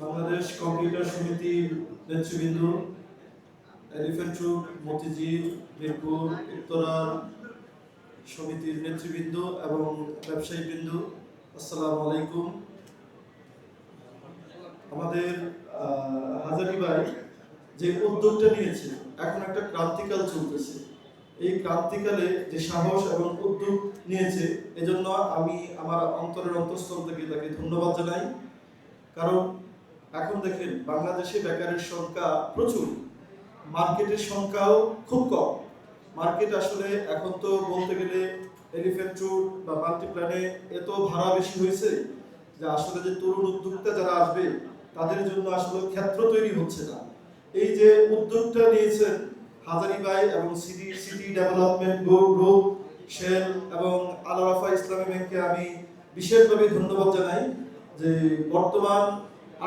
Bangladesh computer নেতৃবৃন্দ মিরপুর উত্তরার সমিতির নেতৃবৃন্দ এবং আসসালামু আলাইকুম। আমাদের আহ, যে উদ্যোগটা নিয়েছে এখন একটা ক্রান্তিকাল চলতেছে। এই ক্রান্তিকালে যে সাহস এবং উদ্যোগ নিয়েছে, এজন্য আমি আমার অন্তরের অন্তঃস্থল থেকে তাকে ধন্যবাদ জানাই। কারণ এখন দেখেন, বাংলাদেশে বেকারের সংখ্যা প্রচুর, মার্কেটের সংখ্যাও খুব কম। মার্কেট আসলে এখন তো বলতে গেলে এলিফেন্ট বা মাল্টিপ্ল্যানে এত ভাড়া বেশি হয়েছে যে আসলে যে তরুণ উদ্যোক্তা যারা আসবে, তাদের জন্য আসলে ক্ষেত্র তৈরি হচ্ছে না। এই যে উদ্যোগটা নিয়েছেন হাজারিবাই এবং City City Development Group Shell এবং আলারাফা ইসলামী ব্যাংকে আমি বিশেষভাবে ধন্যবাদ জানাই যে বর্তমান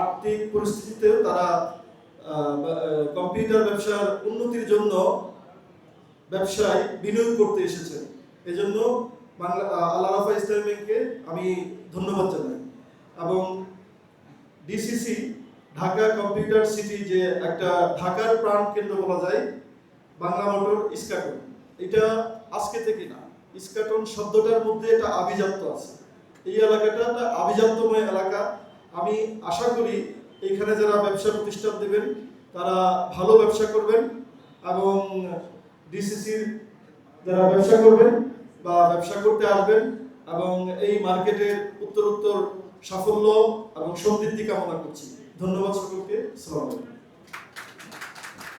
আর্থিক পরিস্থিতিতেও তারা কম্পিউটার ব্যবসার উন্নতির জন্য ব্যবসায় বিনিয়োগ করতে এসেছেন এজন্য বাংলা আলারাফা ইসলামী ব্যাংককে আমি ধন্যবাদ জানাই। এবং ডিসিসি ঢাকা কম্পিউটার সিটি যে একটা ঢাকার প্রাণ কেন্দ্র বলা যায়, বাংলা মোটর ইস্কাটন এটা আজকে থেকে না। ইস্কাটন শব্দটার মধ্যে এটা আভিজাত্য আছে। এই এলাকাটা একটা আভিজাত্যময় এলাকা। আমি আশা করি এখানে যারা ব্যবসা প্রতিষ্ঠান দেবেন, তারা ভালো ব্যবসা করবেন এবং ডিসিসির যারা ব্যবসা করবেন বা ব্যবসা করতে আসবেন এবং এই মার্কেটের উত্তর উত্তর সাফল্য এবং সমৃদ্ধি কামনা করছি। ধন্যবাদ সকলকে। সালাম